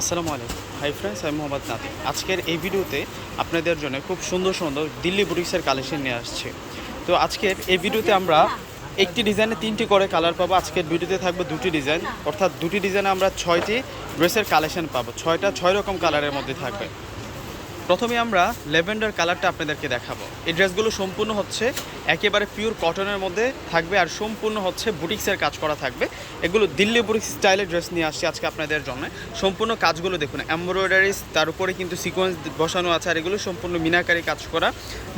আসসালামু আলাইকুম। Hi friends আমি মোহাম্মদ নাতি আজকের এই ভিডিওতে আপনাদের জন্য খুব সুন্দর সুন্দর দিল্লি বুটিক্সের কালেকশন নিয়ে আসছে। তো আজকের এই ভিডিওতে আমরা একটি ডিজাইনে তিনটি করে কালার পাবো। আজকের ভিডিওতে থাকবে দুটি ডিজাইন অর্থাৎ দুটি ডিজাইনে আমরা ছয়টি ড্রেসের কালেকশন পাবো। ছয়টা, ছয় রকম কালারের মধ্যে থাকবে। প্রথমে আমরা ল্যাভেন্ডার কালারটা আপনাদেরকে দেখাবো। এই ড্রেসগুলো সম্পূর্ণ হচ্ছে একেবারে পিওর কটনের মধ্যে থাকবে আর সম্পূর্ণ হচ্ছে বুটিক্সের কাজ করা থাকবে। এগুলো দিল্লি বুটিক্স স্টাইলের ড্রেস নিয়ে আসছি আজকে আপনাদের জন্য। সম্পূর্ণ কাজগুলো দেখুন এমব্রয়ডারিজ তার উপরে কিন্তু সিকোয়েন্স বসানো আছে আর এগুলো সম্পূর্ণ মিনাকারি কাজ করা।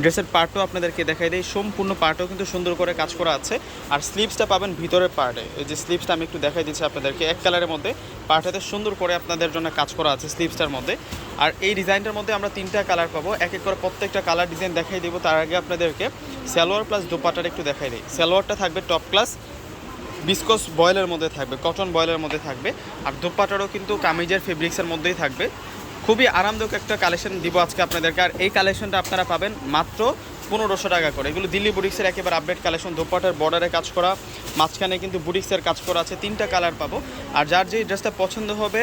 ড্রেসের পার্টও আপনাদেরকে দেখাই দেয় সম্পূর্ণ পার্টও কিন্তু সুন্দর করে কাজ করা আছে। আর স্লিভসটা পাবেন ভিতরের পার্টে এই যে স্লিভসটা আমি একটু দেখাই দিচ্ছি আপনাদেরকে, এক কালারের মধ্যে পার্টাতে সুন্দর করে আপনাদের জন্য কাজ করা আছে স্লিভসটার মধ্যে। আর এই ডিজাইনটার মধ্যে আমরা তিনটা কালার পাবো। এক এক করে প্রত্যেকটা কালার ডিজাইন দেখাই দিব। তার আগে আপনাদেরকে সালোয়ার প্লাস দোপাটার একটু দেখাই দিই। সালোয়ারটা থাকবে টপ ক্লাস বিস্কস বয়েলের মধ্যে থাকবে কটন বয়েলের মধ্যে থাকবে। আর দোপাটারও কিন্তু কামিজের ফেব্রিক্সের মধ্যেই থাকবে। খুবই আরামদায়ক একটা কালেকশন দিব আজকে আপনাদেরকে। আর এই কালেকশনটা আপনারা পাবেন মাত্র পনেরোশো টাকা করে। এগুলো দিল্লি বুটিক্সের একেবারে আপডেট কালেকশন দোপাটার বর্ডারে কাজ করা মাঝখানে কিন্তু বুটিক্সের কাজ করা আছে, তিনটা কালার পাবো। আর যার যে ড্রেসটা পছন্দ হবে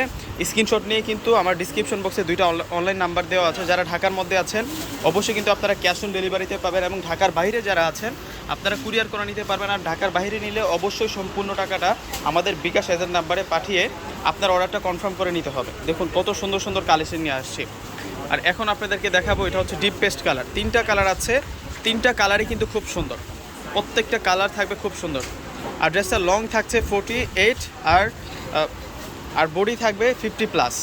স্ক্রিনশট নিয়ে কিন্তু আমার ডিসক্রিপশন বক্সে দুইটা অনলাইন নাম্বার দেওয়া আছে। যারা ঢাকার মধ্যে আছেন, অবশ্যই কিন্তু আপনারা ক্যাশ অন ডেলিভারিতে পাবেন এবং ঢাকার বাইরে যারা আছেন, আপনারা কুরিয়ার করে নিতে পারবেন। আর ঢাকার বাইরে নিলে অবশ্যই সম্পূর্ণ টাকাটা আমাদের বিকাশ এজেন্ট নাম্বারে পাঠিয়ে আপনার অর্ডারটা কনফার্ম করে নিতে হবে। দেখুন কত সুন্দর সুন্দর কালেকশন নিয়ে আসছে। আর এখন আপনাদেরকে দেখাবো, এটা হচ্ছে ডিপ পেস্ট কালার তিনটা কালার আছে, তিনটা কালারই কিন্তু খুব সুন্দর। প্রত্যেকটা কালার থাকবে খুব সুন্দর। আর ড্রেসটা লং থাকছে ফোর্টি এইট আর আর বডি থাকবে ফিফটি প্লাস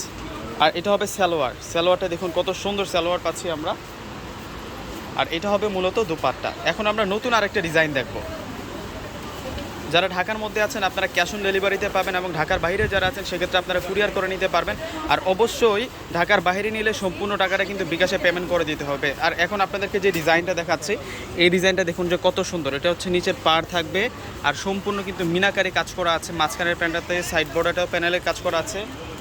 আর এটা হবে সালোয়ার। সালোয়ারটা দেখুন কত সুন্দর সালোয়ার পাচ্ছি আমরা। আর এটা হবে মূলত দুপাট্টা। এখন আমরা নতুন আরেকটা ডিজাইন দেখব। যারা ঢাকার মধ্যে আছেন, আপনারা ক্যাশ অন ডেলিভারিতে পাবেন এবং ঢাকার বাইরে যারা আছেন, সেক্ষেত্রে আপনারা কুরিয়ার করে নিতে পারবেন। আর অবশ্যই ঢাকার বাইরে নিলে সম্পূর্ণ টাকাটা কিন্তু বিকাশে পেমেন্ট করে দিতে হবে। আর এখন আপনাদেরকে যে ডিজাইনটা দেখাচ্ছি, এই ডিজাইনটা দেখুন যে কত সুন্দর। এটা হচ্ছে নিচের পার থাকবে, আর সম্পূর্ণ কিন্তু মিনাকারি কাজ করা আছে। মাঝখানের প্যান্টটাতে সাইড বর্ডারটাও প্যানেলের কাজ করা আছে।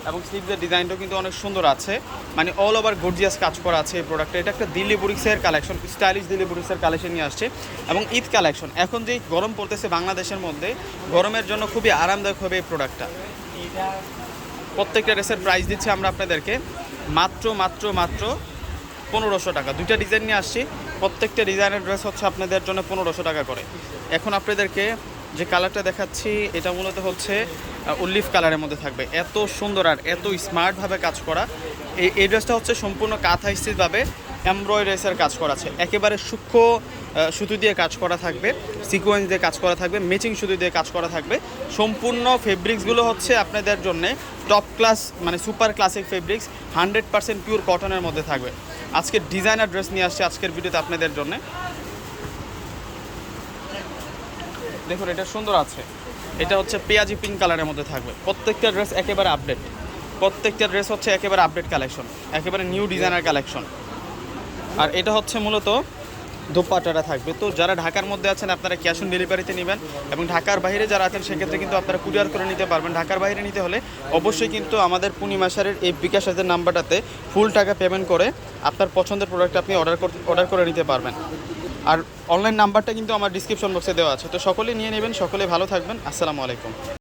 এবং স্লিভসের ডিজাইনটাও কিন্তু অনেক সুন্দর আছে। মানে অল ওভার গর্জিয়াস কাজ করা আছে এই প্রোডাক্টটা এটা একটা দিল্লি বুরিক্সের কালেকশন স্টাইলিশ দিল্লি বুরিক্সের কালেকশন নিয়ে আসছে। এবং ঈদ কালেকশন এখন যে গরম পড়তেছে বাংলাদেশের মধ্যে, গরমের জন্য খুবই আরামদায়ক হবে এই প্রোডাক্টটা প্রত্যেকটা ড্রেসের প্রাইস দিচ্ছি আমরা আপনাদেরকে। মাত্র মাত্র মাত্র পনেরোশো টাকা। দুইটা ডিজাইন নিয়ে আসছি। প্রত্যেকটা ডিজাইনের ড্রেস হচ্ছে আপনাদের জন্য পনেরোশো টাকা করে। এখন আপনাদেরকে যে কালারটা দেখাচ্ছি, এটা মূলত হচ্ছে উল্লিফ কালারের মধ্যে থাকবে। এত সুন্দর আর এত স্মার্টভাবে কাজ করা। এই এই ড্রেসটা হচ্ছে সম্পূর্ণ কাঁথা স্থিরভাবে এমব্রয়ডারিসের কাজ করা আছে। একেবারে সূক্ষ্ম সুতো দিয়ে কাজ করা থাকবে, সিকোয়েন্স দিয়ে কাজ করা থাকবে, ম্যাচিং সুতো দিয়ে কাজ করা থাকবে। সম্পূর্ণ ফেব্রিক্সগুলো হচ্ছে আপনাদের জন্য টপ ক্লাস মানে super classic fabrics hundred percent pure কটনের মধ্যে থাকবে। আজকের ডিজাইনার ড্রেস নিয়ে আসছে আজকের ভিডিওতে আপনাদের জন্য। দেখুন, এটা সুন্দর আছে। এটা হচ্ছে পেঁয়াজি পিঙ্ক কালারের মধ্যে থাকবে। প্রত্যেকটা ড্রেস একেবারে আপডেট প্রত্যেকটা ড্রেস হচ্ছে একেবারে আপডেট কালেকশন একেবারে নিউ ডিজাইনার কালেকশন আর এটা হচ্ছে মূলত দোপাট্টাটা থাকবে। তো যারা ঢাকার মধ্যে আছেন, আপনারা ক্যাশ অন ডেলিভারিতে নেবেন এবং ঢাকার বাইরে যারা আছেন, সেক্ষেত্রে কিন্তু আপনারা কুরিয়ার করে নিতে পারবেন। ঢাকার বাইরে নিতে হলে অবশ্যই কিন্তু আমাদের পূর্ণিমা সারের এই বিকাশ নাম্বারটাতে ফুল টাকা পেমেন্ট করে আপনার পছন্দের প্রোডাক্ট আপনি অর্ডার অর্ডার করে নিতে পারবেন। আর অনলাইন নাম্বারটা কিন্তু আমার ডিসক্রিপশন বক্সে দেওয়া আছে। তো সকলে নিয়ে নেবেন, সকলে ভালো থাকবেন। আসসালামু আলাইকুম।